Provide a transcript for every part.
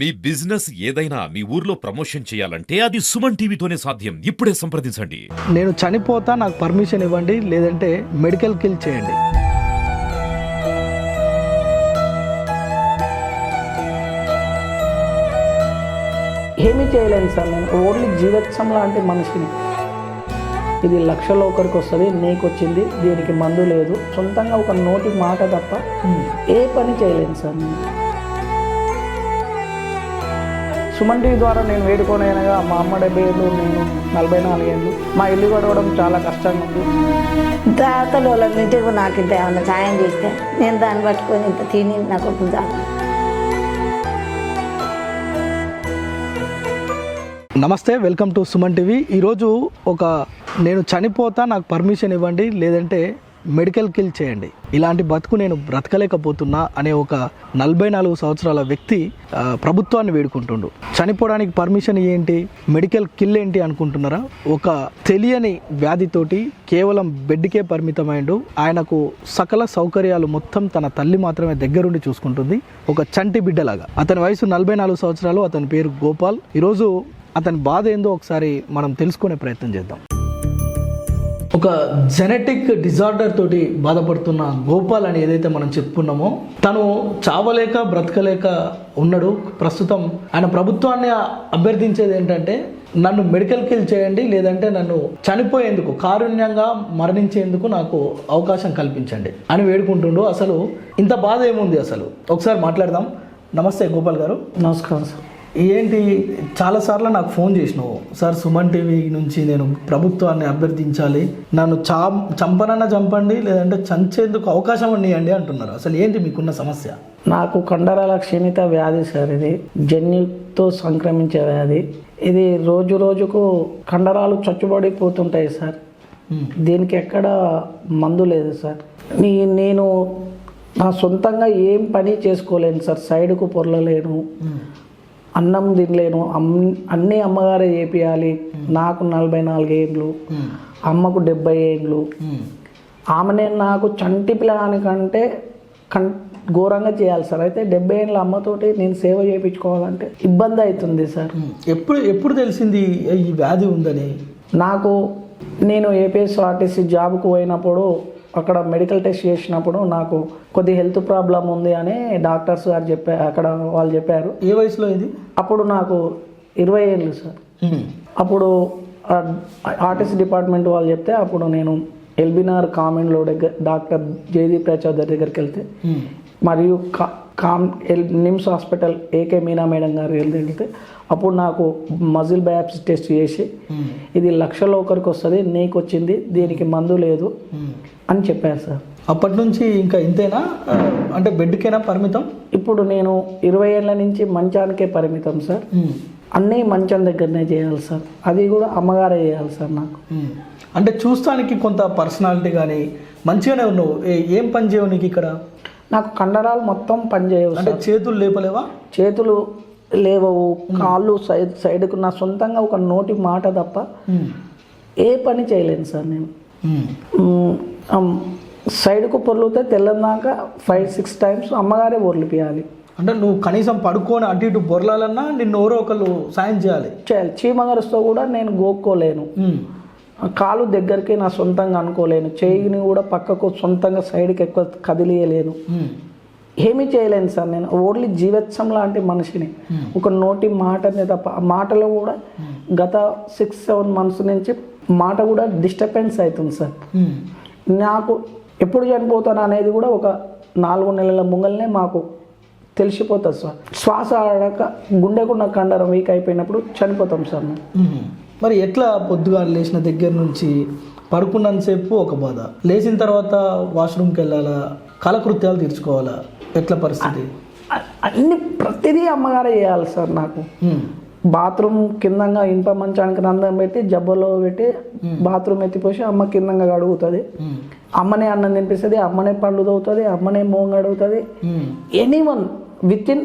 మీ business ఏదైనా మీ ఊర్లో promotion చేయాలంటే అది సుమన్ టీవీతోనే సాధ్యం. ఇప్పుడే సంప్రదించండి. నేను చనిపోతా నాకు పర్మిషన్ ఇవ్వండి లేదంటే మెడికల్ కిల్ చేయండి. ఏమీ చేయలేను సార్ నేను. ఓన్లీ జీవత్సం లాంటి మనిషిని. ఇది లక్షలో ఒకరికి వస్తుంది నీకు వచ్చింది దీనికి మందు లేదు. సొంతంగా ఒక నోటి మాట తప్ప ఏ పని చేయలేను సార్ నేను. సుమన్ టీవీ ద్వారా నేను వేడుకోనైనగా మా అమ్మ డెబ్బై ఏళ్ళు నేను నలభై నాలుగు ఏళ్ళు. మా ఇల్లు గడవడం చాలా కష్టంగా ఉంది. దాతలు వాళ్ళ నుంచి నాకు ఇంత ఏమైనా సాయం చేస్తే నేను దాన్ని పట్టుకొని ఇంత తిని నా కొడుకు చాలు నమస్తే వెల్కమ్ టు సుమన్ టీవీ. ఈరోజు ఒక నేను చనిపోతా నాకు పర్మిషన్ ఇవ్వండి లేదంటే మెడికల్ కిల్ చేయండి. ఇలాంటి బతుకు నేను బ్రతకలేకపోతున్నా అనే ఒక నలభై నాలుగు సంవత్సరాల వ్యక్తి ప్రభుత్వాన్ని వేడుకుంటుండు. చనిపోవడానికి పర్మిషన్ ఏంటి? మెడికల్ కిల్ ఏంటి అనుకుంటున్నారా? ఒక తెలియని వ్యాధితోటి కేవలం బెడ్కే పరిమితమైండు. ఆయనకు సకల సౌకర్యాలు మొత్తం తన తల్లి మాత్రమే దగ్గరుండి చూసుకుంటుంది. ఒక చంటి బిడ్డలాగా. అతని వయసు నలభై నాలుగు సంవత్సరాలు. అతని పేరు గోపాల్. ఈరోజు అతని బాధ ఏందో ఒకసారి మనం తెలుసుకునే ప్రయత్నం చేద్దాం. ఒక జెనెటిక్ డిజార్డర్ తోటి బాధపడుతున్న గోపాల్ అని ఏదైతే మనం చెప్పుకున్నామో తను చావలేక బ్రతకలేక ఉన్నాడు. ప్రస్తుతం ఆయన ప్రభుత్వాన్ని అభ్యర్థించేది ఏంటంటే నన్ను మెడికల్ కిల్ చేయండి లేదంటే నన్ను చనిపోయేందుకు కారుణ్యంగా మరణించేందుకు నాకు అవకాశం కల్పించండి అని వేడుకుంటుండు. అసలు ఇంత బాధ ఏముంది అసలు? ఒకసారి మాట్లాడదాం. నమస్తే గోపాల్ గారు. నమస్కారం సార్. ఏంటి? చాలాసార్లు నాకు ఫోన్ చేసినావు. సార్ సుమన్ టీవీ నుంచి నేను ప్రభుత్వాన్ని అభ్యర్థించాలి. నన్ను చా చంపనన్నా చంపండి లేదంటే చంచేందుకు అవకాశం ఇవ్వండి అంటున్నారు. అసలు ఏంటి మీకున్న సమస్య? నాకు కండరాల క్షీణిత వ్యాధి సార్ ఇది. జన్యుతో సంక్రమించే వ్యాధి. ఇది రోజు రోజుకు కండరాలు చచ్చుబడిపోతుంటాయి సార్. దీనికి ఎక్కడ మందు లేదు సార్. నీ నేను నా సొంతంగా ఏం పని చేసుకోలేను సార్. సైడ్కు పొరలలేను. అన్నం తినలేను. అమ్ అన్నీ అమ్మగారే చేపియాలి. నాకు నలభై నాలుగు ఏండ్లు. అమ్మకు డెబ్బై ఏండ్లు. ఆమెనే నాకు చంటి పిల్లగానికంటే కన్ ఘోరంగా చేయాలి సార్. అయితే డెబ్బై ఏళ్ళ అమ్మతోటి నేను సేవ చేయించుకోవాలంటే ఇబ్బంది అవుతుంది సార్. ఎప్పుడు ఎప్పుడు తెలిసింది ఈ వ్యాధి ఉందని? నాకు నేను ఏపీఎస్ఆర్టీసీ జాబ్కు పోయినప్పుడు అక్కడ మెడికల్ టెస్ట్ చేసినప్పుడు నాకు కొద్ది హెల్త్ ప్రాబ్లం ఉంది అని డాక్టర్స్ గారు చెప్పారు అక్కడ వాళ్ళు చెప్పారు. ఏ వయసులో ఇది? అప్పుడు నాకు ఇరవై ఏళ్ళు సార్. అప్పుడు ఆర్టీసీ డిపార్ట్మెంట్ వాళ్ళు చెప్తే అప్పుడు నేను ఎల్బినార్ కామెంట్లో దగ్గర డాక్టర్ జయదీప్ చౌదరి దగ్గరికి వెళ్తే మరియు కా కామ్ L NIMS hospital A K Meena madam గారు వెళ్తే అప్పుడు నాకు మజిల్ బయాప్సీ టెస్ట్ చేసి ఇది లక్షలో ఒకరికి వస్తుంది నీకు వచ్చింది దీనికి మందు లేదు అని చెప్పారు సార్. అప్పటి నుంచి ఇంకా ఇంతేనా? అంటే బెడ్కేనా పరిమితం? ఇప్పుడు నేను ఇరవై ఏళ్ళ నుంచి మంచానికే పరిమితం సార్. అన్నీ మంచం దగ్గరనే చేయాలి సార్. అది కూడా అమ్మగారే చేయాలి సార్ నాకు. అంటే చూస్తానికి కొంత పర్సనాలిటీ కానీ మంచిగానే ఉన్నావు. ఏ- ఏం పని చేయవు నీకు ఇక్కడ? నాకు కండరాలు మొత్తం పనిచేయవు అంటే చేతులు లేపలేవా? చేతులు లేవవు కాళ్ళు సైడ్ సైడ్కు నా సొంతంగా ఒక నోటి మాట తప్ప ఏ పని చేయలేను సార్ నేను. సైడ్కు పొర్లుతే తెల్లందాక ఫైవ్ సిక్స్ టైమ్స్ అమ్మగారే పొర్లిపియాలి అంటే నువ్వు కనీసం పడుకొని అటు ఇటు బొరలాలన్నా నిన్ను ఎవరో ఒకళ్ళు సాయం చేయాలి. చేయాలి. చీమగరుస్తో కూడా నేను గోక్కోలేను. కాలు దగ్గరికి నా సొంతంగా అనుకోలేను. చేయిని కూడా పక్కకు సొంతంగా సైడ్కి ఎక్కువ కదిలియలేను. ఏమీ చేయలేను సార్ నేను. ఓన్లీ జీవత్సం లాంటి మనిషిని. ఒక నోటి మాటనే తప్ప మాటలో కూడా గత సిక్స్ సెవెన్ మంత్స్ నుంచి మాట కూడా డిస్టర్బెన్స్ అవుతుంది సార్. నాకు ఎప్పుడు చనిపోతాను అనేది కూడా ఒక నాలుగు నెలల ముంగల్నే మాకు తెలిసిపోతుంది సార్. శ్వాస ఆడక గుండెకున్న కండరం వీక్ అయిపోయినప్పుడు చనిపోతాం సార్ మేము. మరి ఎట్లా పొద్దుగా లేచిన దగ్గర నుంచి పడుకున్నంతసేపు ఒక బాధ? లేచిన తర్వాత వాష్రూమ్కి వెళ్ళాలా? కాలకృత్యాలు తీర్చుకోవాలా? ఎట్లా పరిస్థితి? అన్ని ప్రతిదీ అమ్మగారే చేయాలి సార్ నాకు. బాత్రూమ్ కిందంగా ఇనుప మంచానికి రంధ్రం పెట్టి జబ్బలో పెట్టి బాత్రూమ్ ఎత్తిపోసి అమ్మ కిందంగా కడుగుతుంది. అమ్మనే అన్నం తినిపిస్తుంది అమ్మనే పళ్ళు తవ్వుతుంది అమ్మనే మోంగ అడుగుతుంది. ఎనీ వన్ విత్ ఇన్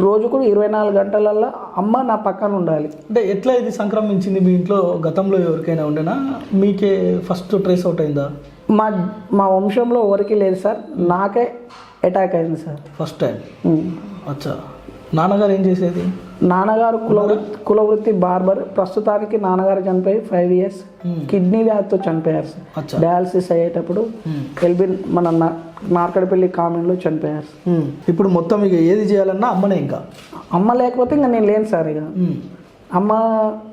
రోజుకు ఇరవై నాలుగు గంటలల్లో అమ్మ నా పక్కన ఉండాలి. అంటే ఎట్లా ఇది సంక్రమించింది మీ ఇంట్లో గతంలో ఎవరికైనా ఉండేనా? మీకే ఫస్ట్ ట్రేస్ అవుట్ అయిందా? మా మా వంశంలో ఎవరికి లేదు సార్. నాకే అటాక్ అయింది సార్. First time. అచ్చా. నాన్నగారు ఏం చేసేది నాన్నగారు కులవృత్తి కులవృత్తి బార్బర్ ప్రస్తుతానికి నాన్నగారు చనిపోయి ఫైవ్ ఇయర్స్ కిడ్నీ వ్యాధితో చనిపోయారు సార్. డయాలసిస్ అయ్యేటప్పుడు ఎల్బి మన నార్కడపల్లి కామెంట్లో చనిపోయారు. ఉమ్. ఇప్పుడు మొత్తం ఇక ఏది చేయాలన్నా అమ్మనే ఇంకా అమ్మ లేకపోతే ఇంకా నేను లేను సార్ ఇక. అమ్మ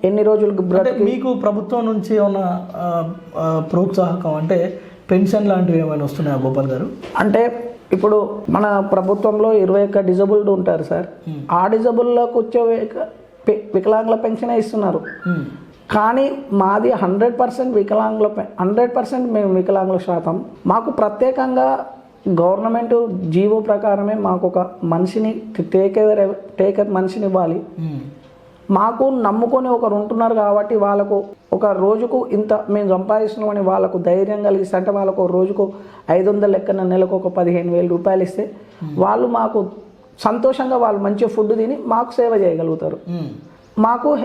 ఎన్ని రోజులు అంటే బ్రతికి మీకు ప్రభుత్వం నుంచి ఆ, ప్రోత్సాహకం అంటే పెన్షన్ లాంటివి ఏమైనా వస్తున్నాయా గోపాల్ గారు అంటే ఇప్పుడు మన ప్రభుత్వంలో ఇరవై ఒక్క డిజబుల్డ్ ఉంటారు సార్. ఆ డిజబుల్లోకి వచ్చే వికలాంగుల పెన్షన్ ఇస్తున్నారు. కానీ మాది హండ్రెడ్ పర్సెంట్ వికలాంగుల హండ్రెడ్ పర్సెంట్ మేము వికలాంగుల శాతం. మాకు ప్రత్యేకంగా గవర్నమెంట్ జీవో ప్రకారమే మాకు ఒక మనిషిని టేక్ ఎవర్ టేక్ మనిషిని ఇవ్వాలి. మాకు నమ్ముకొని ఒకరు ఉంటున్నారు కాబట్టి వాళ్ళకు ఒక రోజుకు ఇంత మేము సంపాదిస్తున్నామని వాళ్ళకు ధైర్యం కలిగిస్తే అంటే వాళ్ళకు ఒక రోజుకు ఐదు వందల లెక్కన నెలకు ఒక పదిహేను వేల రూపాయలు ఇస్తే వాళ్ళు మాకు సంతోషంగా వాళ్ళు మంచి ఫుడ్ తిని మాకు సేవ చేయగలుగుతారు. మాకు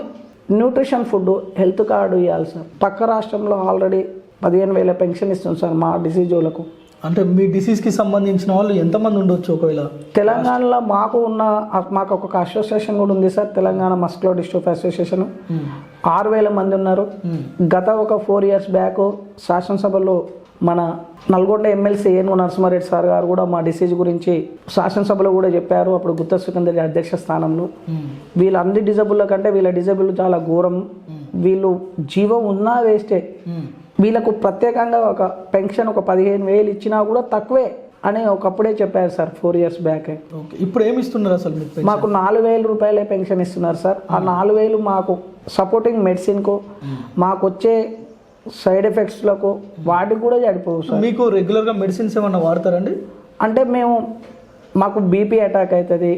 న్యూట్రిషన్ ఫుడ్ హెల్త్ కార్డు ఇవ్వాలి సార్. పక్క రాష్ట్రంలో ఆల్రెడీ పదిహేను వేల పెన్షన్ ఇస్తుంది సార్ మా డిసీజ్ వాళ్ళకు. అంటే మీ డిసీజ్కి సంబంధించిన వాళ్ళు ఎంతమంది ఉండొచ్చు ఒకవేళ? తెలంగాణలో మాకు ఉన్న మాకు ఒక అసోసియేషన్ కూడా ఉంది సార్ తెలంగాణ మస్కులో డిస్ట్రిక్ట్ అసోసియేషన్ ఆరు వేల మంది ఉన్నారు. గత ఒక ఫోర్ ఇయర్స్ బ్యాక్ శాసనసభలో మన నల్గొండ ఎమ్మెల్సీ ఏను నరసింహారెడ్డి సార్ గారు కూడా మా డిసీజ్ గురించి శాసనసభలో కూడా చెప్పారు. అప్పుడు గుత్త సికందర్ అధ్యక్ష స్థానంలో. వీళ్ళ అన్ని డిజబుల్ కంటే వీళ్ళ డిజబుల్ చాలా ఘోరం. వీళ్ళు జీవం ఉన్నా వేస్టే. వీళ్ళకు ప్రత్యేకంగా ఒక పెన్షన్ ఒక పదిహేను వేలు ఇచ్చినా కూడా తక్కువే అని ఒకప్పుడే చెప్పారు sir four years back. Okay. ఇప్పుడు ఏమి ఇస్తున్నారు అసలు మీకు నాలుగు వేల రూపాయలే పెన్షన్ ఇస్తున్నారు సార్. ఆ నాలుగు వేలు మాకు సపోర్టింగ్ మెడిసిన్కు మాకు వచ్చే సైడ్ ఎఫెక్ట్స్లకు వాటికి కూడా సరిపోవు సార్. మీకు రెగ్యులర్గా మెడిసిన్స్ ఏమన్నా వాడతారండి? అంటే మేము మాకు బీపీ అటాక్ అవుతుంది.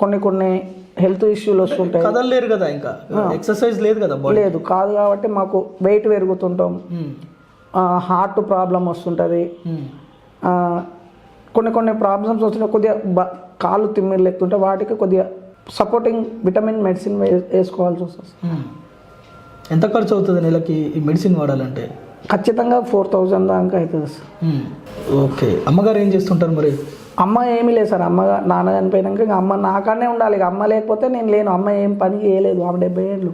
కొన్ని కొన్ని హెల్త్ ఇష్యూలు వస్తుంటాయి. కదలలేరు కదా ఇంకా. ఎక్సర్సైజ్ లేదు కదా లేదు కాదు కాబట్టి మాకు వెయిట్ పెరుగుతుంటాం. హార్ట్ ప్రాబ్లం వస్తుంటుంది. కొన్ని కొన్ని ప్రాబ్లమ్స్ వస్తున్నాయి కొద్దిగా బ- కాళ్ళు తిమ్మిరి లెక్కుంటే వాటికి కొద్దిగా సపోర్టింగ్ విటమిన్ మెడిసిన్ వేసుకోవాల్సి వస్తుంది. ఎంత ఖర్చు అవుతుంది నెలకి ఈ మెడిసిన్ వాడాలంటే? ఖచ్చితంగా ఫోర్ థౌజండ్ దాకా అవుతుంది సార్. ఓకే. అమ్మగారు ఏం చేస్తుంటారు మరి? అమ్మ ఏమీ లేదు సార్. అమ్మ నాన్న చనిపోయినాక ఇంకా అమ్మ నాకానే ఉండాలి. ఇక అమ్మ లేకపోతే నేను లేను. అమ్మ ఏం పని చేయలేదు. ఆమె డెబ్బై ఏళ్ళు.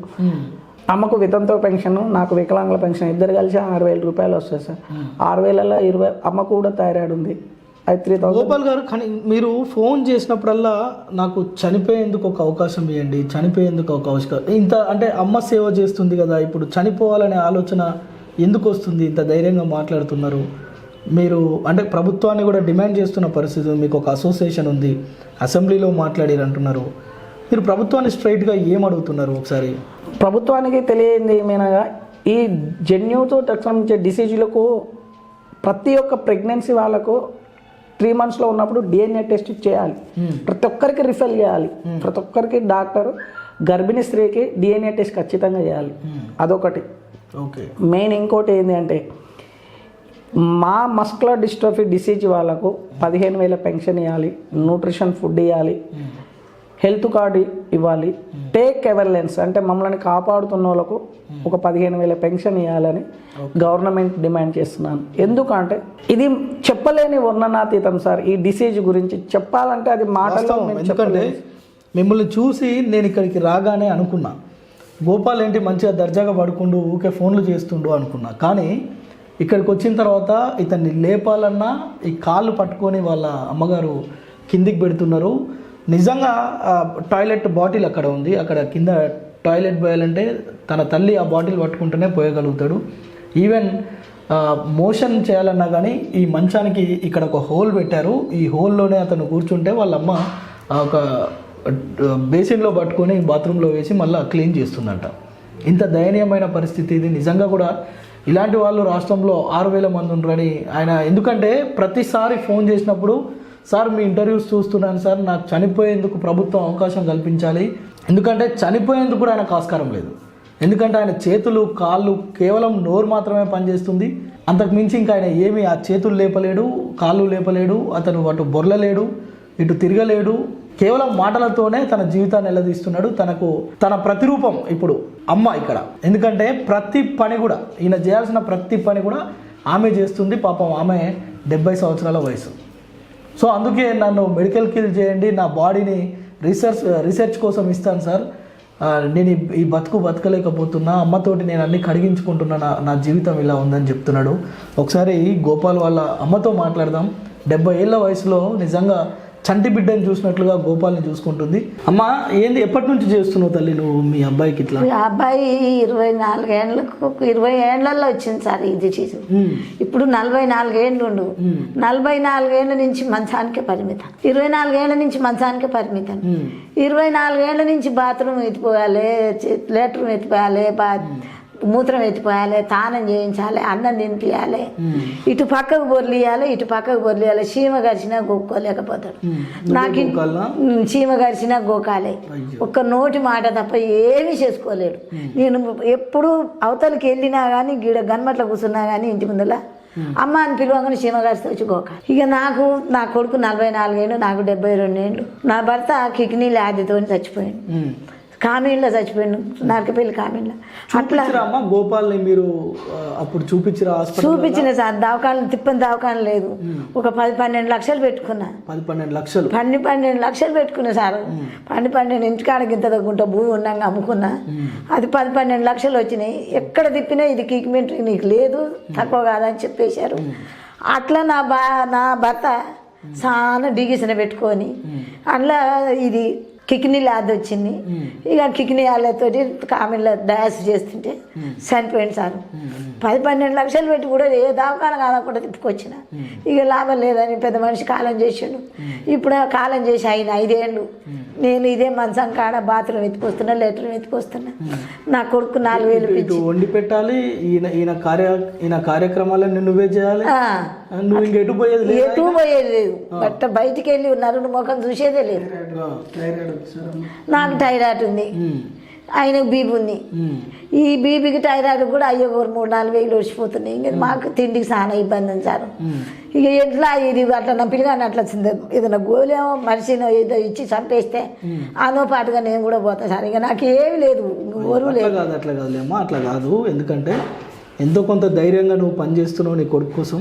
అమ్మకు వితంతో పెన్షన్ నాకు వికలాంగుల పెన్షన్ ఇద్దరు కలిసి ఆరు వేల రూపాయలు వస్తాయి సార్. ఆరు వేలలో ఇరవై అమ్మకు కూడా థైరాయిడ్ ఉంది అది త్రీ థౌసండ్ గోపాల్ గారు కానీ మీరు ఫోన్ చేసినప్పుడల్లా నాకు చనిపోయేందుకు ఒక అవకాశం ఇవ్వండి చనిపోయేందుకు ఒక అవకాశం. ఇంత అంటే అమ్మ సేవ చేస్తుంది కదా ఇప్పుడు చనిపోవాలనే ఆలోచన ఎందుకు వస్తుంది? ఇంత ధైర్యంగా మాట్లాడుతున్నారు. మీరు అంటే ప్రభుత్వాన్ని కూడా డిమాండ్ చేస్తున్న పరిస్థితి. మీకు ఒక అసోసియేషన్ ఉంది అసెంబ్లీలో మాట్లాడారు అంటున్నారు. మీరు ప్రభుత్వాన్ని స్ట్రైట్గా ఏం అడుగుతున్నారు ఒకసారి? ప్రభుత్వానికి తెలియంది ఏమైనా ఈ జన్యుతో సంబంధించే డిసీజులకు ప్రతి ఒక్క ప్రెగ్నెన్సీ వాళ్ళకు త్రీ మంత్స్లో ఉన్నప్పుడు డిఎన్ఏ టెస్ట్ చేయాలి. ప్రతి ఒక్కరికి రిఫర్ చేయాలి. ప్రతి ఒక్కరికి డాక్టర్ గర్భిణీ స్త్రీకి డిఎన్ఏ టెస్ట్ ఖచ్చితంగా చేయాలి. అదొకటి. ఓకే. మెయిన్ ఇంకోటి ఏంటి అంటే మా మస్కులర్ డిస్ట్రోఫీ డిసీజ్ వాళ్ళకు పదిహేను వేల పెన్షన్ ఇవ్వాలి న్యూట్రిషన్ ఫుడ్ ఇవ్వాలి హెల్త్ కార్డు ఇవ్వాలి. టేక్ ఎవర్లెన్స్ అంటే మమ్మల్ని కాపాడుతున్న వాళ్ళకు ఒక పదిహేను వేల పెన్షన్ ఇవ్వాలని గవర్నమెంట్ డిమాండ్ చేస్తున్నాను. ఎందుకంటే ఇది చెప్పలేని వర్ణనాతీతం సార్ ఈ డిసీజ్ గురించి. చెప్పాలంటే అది. మేము ఎందుకంటే. మిమ్మల్ని చూసి నేను ఇక్కడికి రాగానే అనుకున్నా. గోపాల్ ఏంటి మంచిగా దర్జాగా పడుకుండు ఊకే ఫోన్లు చేస్తుండు అనుకున్నా. కానీ ఇక్కడికి వచ్చిన తర్వాత ఇతన్ని లేపాలన్నా ఈ కాళ్ళు పట్టుకొని వాళ్ళ అమ్మగారు కిందికి పెడుతున్నారు. నిజంగా టాయిలెట్ బాటిల్ అక్కడ ఉంది. అక్కడ కింద టాయిలెట్ పోయాలంటే తన తల్లి ఆ బాటిల్ పట్టుకుంటూనే పోయగలుగుతాడు. ఈవెన్ మోషన్ చేయాలన్నా కానీ ఈ మంచానికి ఇక్కడ ఒక హోల్ పెట్టారు. ఈ హోల్లోనే అతను కూర్చుంటే వాళ్ళ అమ్మ ఒక బేసిన్లో పట్టుకొని బాత్రూంలో వేసి మళ్ళీ క్లీన్ చేస్తుందంట. ఇంత దయనీయమైన పరిస్థితి ఇది. నిజంగా కూడా ఇలాంటి వాళ్ళు రాష్ట్రంలో ఆరు వేల మంది ఉండరని ఆయన ఎందుకంటే ప్రతిసారి ఫోన్ చేసినప్పుడు సార్ మీ ఇంటర్వ్యూస్ చూస్తున్నాను సార్ నాకు చనిపోయేందుకు ప్రభుత్వం అవకాశం కల్పించాలి. ఎందుకంటే చనిపోయేందుకు కూడా ఆయనకు ఆస్కారం లేదు. ఎందుకంటే ఆయన చేతులు కాళ్ళు కేవలం నోరు మాత్రమే పనిచేస్తుంది. అంతకు మించి ఇంకా ఆయన ఏమీ ఆ చేతులు లేపలేడు కాళ్ళు లేపలేడు అతను అటు బొర్లలేడు ఇటు తిరగలేడు కేవలం మాటలతోనే తన జీవితాన్ని నిలదీస్తున్నాడు. తనకు తన ప్రతిరూపం ఇప్పుడు అమ్మ ఇక్కడ. ఎందుకంటే ప్రతి పని కూడా ఈయన చేయాల్సిన ప్రతి పని కూడా ఆమె చేస్తుంది. పాపం ఆమె డెబ్బై సంవత్సరాల వయసు. సో అందుకే నన్ను మెడికల్ కిల్ చేయండి నా బాడీని రీసెర్చ్ రీసెర్చ్ కోసం ఇస్తాను సార్. నేను ఈ- ఈ బతుకు బతకలేకపోతున్నా. అమ్మతోటి నేను అన్ని కడిగించుకుంటున్నా. నా నా జీవితం ఇలా ఉందని చెప్తున్నాడు. ఒకసారి గోపాల్ వాళ్ళ అమ్మతో మాట్లాడదాం. డెబ్బై ఏళ్ళ వయసులో నిజంగా చంటి బిడ్డని చూసినట్లుగా గోపాల్ని చూసుకుంటుంది. అమ్మ ఏంది ఎప్పటి నుంచి చేస్తున్నావు తల్లి నువ్వు మీ అబ్బాయికి ఇట్లా? అబ్బాయి ఇరవై నాలుగేళ్ళకు ఇరవై ఏళ్ళలో వచ్చింది సార్ ఇది చీజు ఇప్పుడు నలభై నాలుగేళ్ళు నలభై నాలుగేళ్ళ నుంచి మంచానికే పరిమితం. ఇరవై నాలుగేళ్ళ నుంచి మంచానికే పరిమితం. ఇరవై నాలుగేళ్ళ నుంచి బాత్రూమ్ ఎత్తిపోయాలి లెట్రూమ్ ఎత్తిపోయాలి బా మూత్రం ఎత్తిపోయాలి తానం చేయించాలి అన్నం తినిపించాలి ఇటు పక్కకు బొర్లియాలి ఇటు పక్కకు బొర్లియాలి. చీమ గరిచినా గోక్కోలేకపోతాడు. నాకు చీమ గరిచినా గోకాలే. ఒక్క నోటి మాట తప్ప ఏమీ చేసుకోలేడు. నేను ఎప్పుడు అవతలకి వెళ్ళినా కానీ గీడ గన్మట్ల కూర్చున్నా కానీ ఇంటి ముందల అమ్మ అని పిలవగానే చీమ గారితో వచ్చి గోక ఇక నాకు నా కొడుకు నలభై నాలుగేళ్ళు నాకు డెబ్బై రెండేళ్ళు. నా భర్త కిడ్నీ వ్యాధితో చచ్చిపోయాడు. ఉమ్. కామీన్లో చచ్చిపోయాడు నరకపల్లి కామీన్లో. అట్లా అమ్మ గోపాల్ని మీరు అప్పుడు చూపించిరా చూపించిన సార్ దవాఖాన తిప్పని దవాఖాన లేదు. ఒక పది పన్నెండు లక్షలు పెట్టుకున్నా. పది పన్నెండు లక్షలు? పన్నె పన్నెండు లక్షలు పెట్టుకున్నా సార్. పన్నె పన్నెండు ఇంటికాడకి ఇంత తగ్గుంటా భూమి ఉన్నాక అమ్ముకున్నా. అది పది పన్నెండు లక్షలు వచ్చినాయి. ఎక్కడ తిప్పినా ఇది ట్రీట్మెంట్ నీకు లేదు తక్కువ కాదని చెప్పేశారు. అట్లా నా బా నా భర్త చాలా డిగిసిన పెట్టుకొని అందులో ఇది కిడ్నీ లాద్ వచ్చింది. ఇక కిడ్నీ వాళ్ళతోటి కామెన్లో డయాస్ చేస్తుంటే చనిపోయింది సార్. పది పన్నెండు లక్షలు పెట్టి కూడా ఏ దవాఖాన కాదకుండా తిప్పుకొచ్చిన. ఇక లాభం లేదని పెద్ద మనిషి కాలం చేసిండు. ఇప్పుడు కాలం చేసి అయిన ఐదేళ్ళు. నేను ఇదే మంచం కాడ బాత్రూమ్ ఎత్తుకొస్తున్నా లెటర్ ఎత్తుకొస్తున్నా. నా కొడుకు నాలుగు వేలు ఇటు వండి పెట్టాలి ఈయన ఈయన కార్య ఈయన కార్యక్రమాలన్నీ నువ్వే చేయాలి. నువ్వు ఇంక ఎటు పోయేది లేదు ఎటు పోయేది లేదు. బట్ బయటికి వెళ్ళి నరుడు ముఖం చూసేదే లేదు. నాకు టైరాయిడ్ ఉంది. ఆయనకు బీపీ ఉంది. ఈ బీపీకి థైరాయిడ్ కూడా అయ్యో ఒక మూడు నాలుగు వేలు వచ్చిపోతున్నాయి. ఇంకా మాకు తిండికి చాలా ఇబ్బంది ఉంది సార్. ఇక ఎట్లా ఇది అట్లా నా పిల్లగాని అట్లా వచ్చింది. ఏదైనా గోలేమో మనిషినో ఏదో ఇచ్చి చంపేస్తే ఆతో పాటుగా నేను కూడా పోతాను సార్. ఇక నాకు ఏమి లేదు. ఓరు లేదు. కాదు అట్లా కాదులేమ్మా అట్లా కాదు. ఎందుకంటే ఎంతో కొంత ధైర్యంగా నువ్వు పనిచేస్తున్నావు నీ కొడుకు కోసం.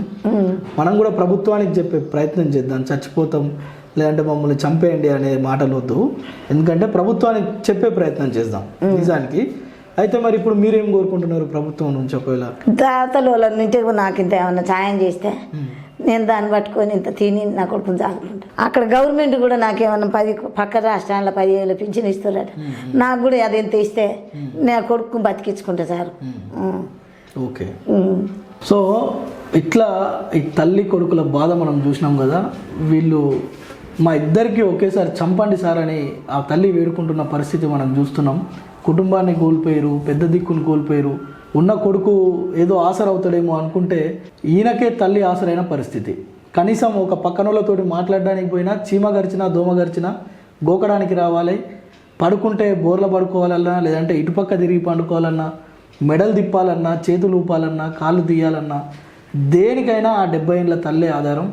మనం కూడా ప్రభుత్వానికి చెప్పే ప్రయత్నం చేద్దాం. చచ్చిపోతాం. లేదంటే మమ్మల్ని చంపేయండి అనే మాటలు వద్దు. ఎందుకంటే ప్రభుత్వానికి చెప్పే ప్రయత్నం చేద్దాం నిజానికి. అయితే మరి ఇప్పుడు మీరేం కోరుకుంటున్నారు ప్రభుత్వం నుంచి ఒకవేళ? వాళ్ళ నుంచి నాకు ఇంత ఏమన్నా సాయం చేస్తే నేను దాన్ని పట్టుకొని ఇంత తిని నా కొడుకుని సాగుతుంటా. అక్కడ గవర్నమెంట్ కూడా నాకేమన్నా పది పక్క రాష్ట్రాల్లో పదివేలు పింఛన్ ఇస్తున్నారట నాకు కూడా అది ఎంత ఇస్తే నా కొడుకు బతికించుకుంటా సార్. ఓకే. సో ఇట్లా ఈ తల్లి కొడుకుల బాధ మనం చూసినాం కదా వీళ్ళు మా ఇద్దరికి ఒకేసారి చంపండి సార్ అని ఆ తల్లి వేడుకుంటున్న పరిస్థితి మనం చూస్తున్నాం. కుటుంబాన్ని కోల్పోయారు పెద్ద దిక్కును కోల్పోయారు. ఉన్న కొడుకు ఏదో ఆసరవుతాడేమో అనుకుంటే ఈయనకే తల్లి ఆసరైన పరిస్థితి. కనీసం ఒక పక్కనోళ్ళతోటి మాట్లాడడానికి పోయినా చీమ గరిచినా దోమ గరిచినా గోకడానికి రావాలి. పడుకుంటే బోర్ల పడుకోవాలన్నా లేదంటే ఇటుపక్క తిరిగి పండుకోవాలన్నా మెడలు తిప్పాలన్నా చేతులు ఊపాలన్నా కాళ్ళు తీయాలన్నా దేనికైనా ఆ డెబ్బై ఏళ్ళ తల్లే ఆధారం.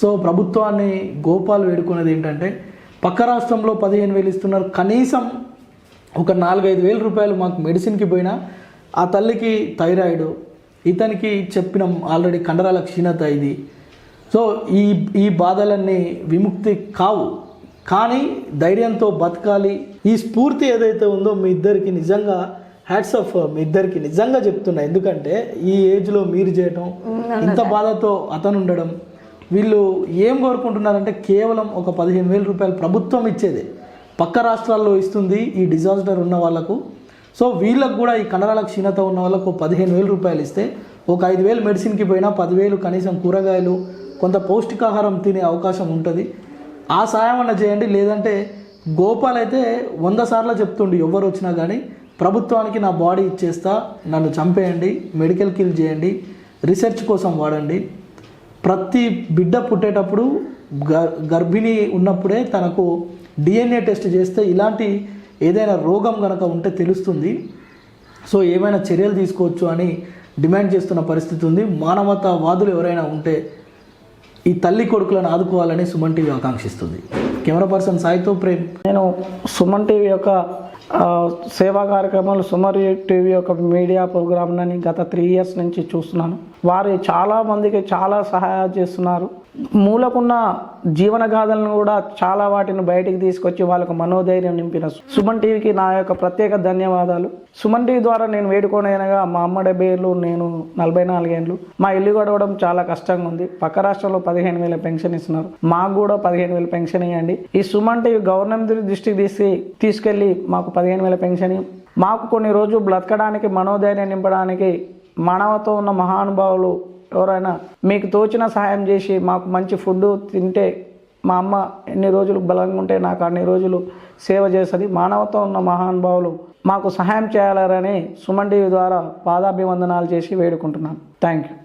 సో ప్రభుత్వాన్ని గోపాల్ వేడుకున్నది ఏంటంటే పక్క రాష్ట్రంలో పదిహేను వేలు ఇస్తున్నారు. కనీసం ఒక నాలుగైదు వేల రూపాయలు మాకు మెడిసిన్కి పోయినా ఆ తల్లికి థైరాయిడ్ ఇతనికి చెప్పినాం ఆల్రెడీ కండరాల క్షీణత ఇది. సో ఈ ఈ బాధలన్నీ విముక్తి కావు. కానీ ధైర్యంతో బతకాలి. ఈ స్ఫూర్తి ఏదైతే ఉందో మీ ఇద్దరికి నిజంగా హ్యాట్స్ ఆఫ్ మీ ఇద్దరికి నిజంగా చెప్తున్నా. ఎందుకంటే ఈ ఏజ్లో మీరు చేయటం ఇంత బాధతో అతను ఉండడం వీళ్ళు ఏం కోరుకుంటున్నారంటే కేవలం ఒక పదిహేను వేల రూపాయలు ప్రభుత్వం ఇచ్చేదే. పక్క రాష్ట్రాల్లో ఇస్తుంది ఈ డిజాస్టర్ ఉన్న వాళ్ళకు. సో వీళ్ళకు కూడా ఈ కండరాల క్షీణత ఉన్న వాళ్ళకు పదిహేను వేలు రూపాయలు ఇస్తే ఒక ఐదు వేలు మెడిసిన్కి పోయినా పదివేలు కనీసం కూరగాయలు కొంత పౌష్టికాహారం తినే అవకాశం ఉంటుంది. ఆ సాయం అన్న చేయండి. లేదంటే గోపాల్ అయితే వంద సార్లు చెప్తుండు ఎవరు వచ్చినా కానీ ప్రభుత్వానికి నా బాడీ ఇచ్చేస్తా నన్ను చంపేయండి మెడికల్ కిల్ చేయండి రీసెర్చ్ కోసం వాడండి ప్రతి బిడ్డ పుట్టేటప్పుడు గర్భిణి ఉన్నప్పుడే తనకు డిఎన్ఏ టెస్ట్ చేస్తే ఇలాంటి ఏదైనా రోగం కనుక ఉంటే తెలుస్తుంది. సో ఏమైనా చర్యలు తీసుకోవచ్చు అని డిమాండ్ చేస్తున్న పరిస్థితి ఉంది. మానవతావాదులు ఎవరైనా ఉంటే ఈ తల్లి కొడుకులను ఆదుకోవాలని సుమన్ టీవీ ఆకాంక్షిస్తుంది. కెమెరా పర్సన్ సాయితో ప్రేమ్. నేను సుమన్ టీవీ యొక్క సేవా కార్యక్రమాలు సుమన్ టీవీ యొక్క మీడియా ప్రోగ్రామ్ని గత త్రీ ఇయర్స్ నుంచి చూస్తున్నాను. వారు చాలా మందికి చాలా సహాయాలు చేస్తున్నారు. మూలకున్న జీవన గాథలను కూడా చాలా వాటిని బయటికి తీసుకొచ్చి వాళ్ళకు మనోధైర్యం నింపిన సుమన్ టీవీకి నా యొక్క ప్రత్యేక ధన్యవాదాలు. సుమన్ టీవీ ద్వారా నేను వేడుకోనైనగా మా అమ్మ డెబ్బై ఏళ్ళు నేను నలభై నాలుగేళ్ళు మా ఇల్లు గడవడం చాలా కష్టంగా ఉంది. పక్క రాష్ట్రంలో పదిహేను వేల పెన్షన్ ఇస్తున్నారు. మాకు కూడా పదిహేను వేల పెన్షన్ ఇవ్వండి ఈ సుమన్ టీవీ గవర్నమెంట్ దృష్టికి తీసి తీసుకెళ్ళి మాకు పదిహేను వేల పెన్షన్ మాకు కొన్ని రోజులు బ్రతకడానికి మనోధైర్యం నింపడానికి మానవతో ఉన్న మహానుభావులు ఎవరైనా మీకు తోచిన సహాయం చేసి మాకు మంచి ఫుడ్ తింటే మా అమ్మ ఎన్ని రోజులు బలంగా ఉంటే నాకు అన్ని రోజులు సేవ చేస్తుంది మానవతో ఉన్న మహానుభావులు మాకు సహాయం చేయాలని సుమన్ టీవీ ద్వారా పాదాభివందనాలు చేసి వేడుకుంటున్నాను. Thank you